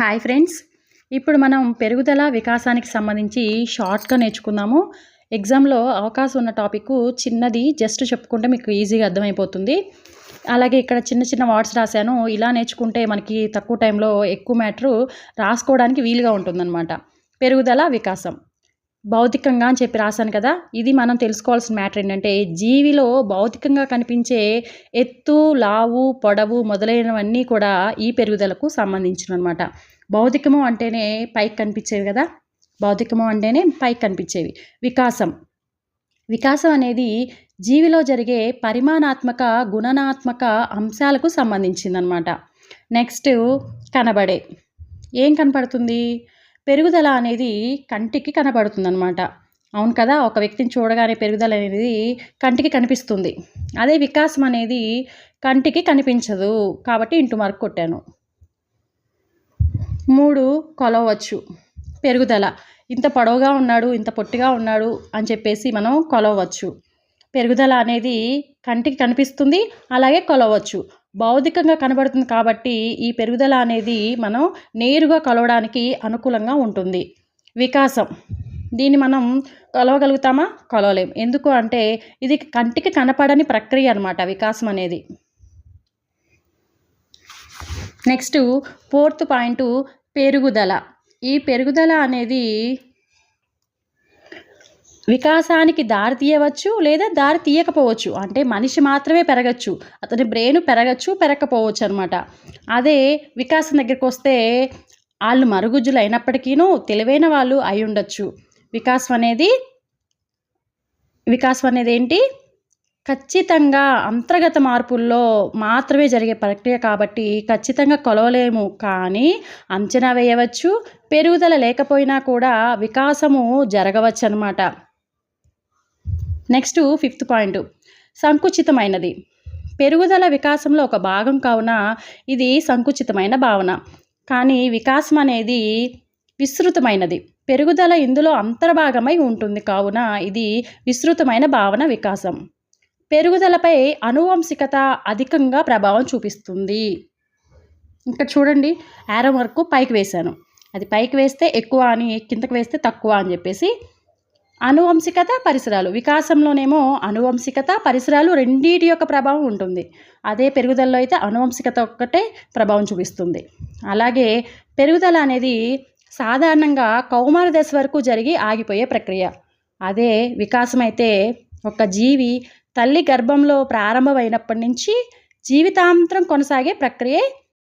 Hi friends ఇప్పుడు మనం పెరుగుదల వికాసానికి సంబంధించి షార్ట్గా నేర్చుకుందాము. ఎగ్జామ్లో అవకాశం ఉన్న టాపిక్ చిన్నది జస్ట్ చెప్పుకుంటే మీకు ఈజీగా అర్థమైపోతుంది. అలాగే ఇక్కడ చిన్న చిన్న వర్డ్స్ రాశాను. ఇలా నేర్చుకుంటే మనకి తక్కువ టైంలో ఎక్కువ మ్యాటరు రాసుకోవడానికి వీలుగా ఉంటుందన్నమాట. పెరుగుదల వికాసం. భౌతికంగా అని చెప్పి రాశాను కదా ఇది మనం తెలుసుకోవాల్సిన మ్యాటర్ ఏంటంటే జీవిలో భౌతికంగా కనిపించే ఎత్తు లావు పొడవు మొదలైనవన్నీ కూడా ఈ పెరుగుదలకు సంబంధించిన అనమాట భౌతికము అంటేనే పైకి కనిపించేవి కదా భౌతికము అంటేనే పైకి కనిపించేవి. వికాసం. వికాసం అనేది జీవిలో జరిగే పరిమాణాత్మక గుణనాత్మక అంశాలకు సంబంధించిందనమాట నెక్స్ట్ కనబడే. ఏం కనపడుతుంది? పెరుగుదల అనేది కంటికి కనబడుతుందన్నమాట. అవును కదా? ఒక వ్యక్తిని చూడగానే పెరుగుదల అనేది కంటికి కనిపిస్తుంది. అదే వికాసం అనేది కంటికి కనిపించదు. కాబట్టి ఇంటూ మార్క్ కొట్టాను. మూడు కొలవచ్చు. పెరుగుదల. ఇంత పొడవుగా ఉన్నాడు ఇంత పొట్టిగా ఉన్నాడు అని చెప్పేసి మనం కొలవచ్చు. పెరుగుదల అనేది కంటికి కనిపిస్తుంది అలాగే కొలవచ్చు. భౌతికంగా కనబడుతుంది కాబట్టి ఈ పెరుగుదల అనేది మనం నేరుగా కొలవడానికి అనుకూలంగా ఉంటుంది. వికాసం. దీన్ని మనం కొలవగలుగుతామా? కొలవలేం. ఎందుకు అంటే ఇది కంటికి కనపడని ప్రక్రియ అనమాట వికాసం అనేది. నెక్స్ట్ ఫోర్త్ పాయింట్ పెరుగుదల. ఈ పెరుగుదల అనేది వికాసానికి దారి తీయవచ్చు లేదా దారి తీయకపోవచ్చు. అంటే మనిషి మాత్రమే పెరగచ్చు. అతని బ్రెయిన్ పెరగచ్చు పెరగకపోవచ్చు అనమాట అదే వికాసం దగ్గరికి వస్తే వాళ్ళు మరుగుజ్జులు అయినప్పటికీను తెలివైన వాళ్ళు అయి ఉండొచ్చు. వికాసం అనేది వికాసం అనేది ఏంటి? ఖచ్చితంగా అంతర్గత మార్పుల్లో మాత్రమే జరిగే ప్రక్రియ కాబట్టి ఖచ్చితంగా కొలవలేము. కానీ అంచనా వేయవచ్చు పెరుగుదల లేకపోయినా కూడా వికాసము జరగవచ్చు అనమాట నెక్స్ట్ ఫిఫ్త్ పాయింట్ సంకుచితమైనది. పెరుగుదల వికాసంలో ఒక భాగం కావున ఇది సంకుచితమైన భావన. కానీ వికాసం అనేది విస్తృతమైనది. పెరుగుదల ఇందులో అంతర్భాగమై ఉంటుంది కావున ఇది విస్తృతమైన భావన వికాసం. పెరుగుదలపై అనువంశికత అధికంగా ప్రభావం చూపిస్తుంది. ఇంకా చూడండి యారో వరకు పైకి వేశాను. అది పైకి వేస్తే ఎక్కువ అని కిందకి వేస్తే తక్కువ అని చెప్పేసి అనువంశికత పరిసరాలు. వికాసంలోనేమో అనువంశికత పరిసరాలు రెండింటి యొక్క ప్రభావం ఉంటుంది. అదే పెరుగుదలలో అయితే అనువంశికత ఒక్కటే ప్రభావం చూపిస్తుంది. అలాగే పెరుగుదల అనేది సాధారణంగా కౌమార దశ వరకు జరిగి ఆగిపోయే ప్రక్రియ. అదే వికాసం అయితే ఒక జీవి తల్లి గర్భంలో ప్రారంభమైనప్పటి నుంచి జీవితాంతరం కొనసాగే ప్రక్రియ